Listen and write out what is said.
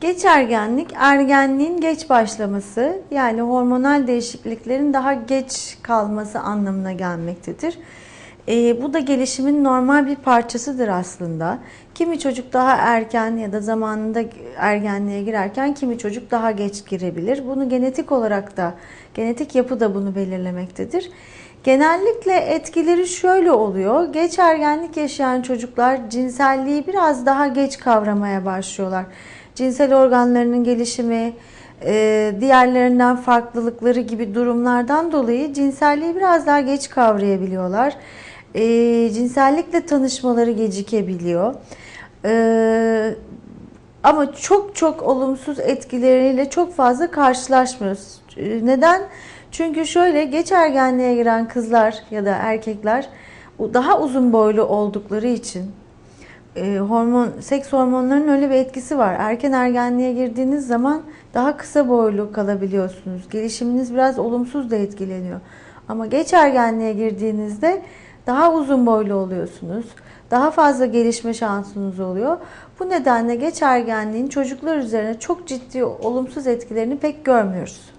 Geç ergenlik, ergenliğin geç başlaması yani hormonal değişikliklerin daha geç kalması anlamına gelmektedir. Ee, bu da gelişimin normal bir parçasıdır aslında. Kimi çocuk daha erken ya da zamanında ergenliğe girerken kimi çocuk daha geç girebilir. Bunu genetik olarak da, genetik yapı da bunu belirlemektedir. Genellikle etkileri şöyle oluyor. Geç ergenlik yaşayan çocuklar cinselliği biraz daha geç kavramaya başlıyorlar. Cinsel organlarının gelişimi, e, diğerlerinden farklılıkları gibi durumlardan dolayı cinselliği biraz daha geç kavrayabiliyorlar. E, cinsellikle tanışmaları gecikebiliyor. E, ama çok çok olumsuz etkileriyle çok fazla karşılaşmıyoruz. Neden? Çünkü şöyle geç ergenliğe giren kızlar ya da erkekler daha uzun boylu oldukları için e, hormon seks hormonlarının öyle bir etkisi var. Erken ergenliğe girdiğiniz zaman daha kısa boylu kalabiliyorsunuz. Gelişiminiz biraz olumsuz da etkileniyor. Ama geç ergenliğe girdiğinizde daha uzun boylu oluyorsunuz. Daha fazla gelişme şansınız oluyor. Bu nedenle geç ergenliğin çocuklar üzerine çok ciddi olumsuz etkilerini pek görmüyoruz.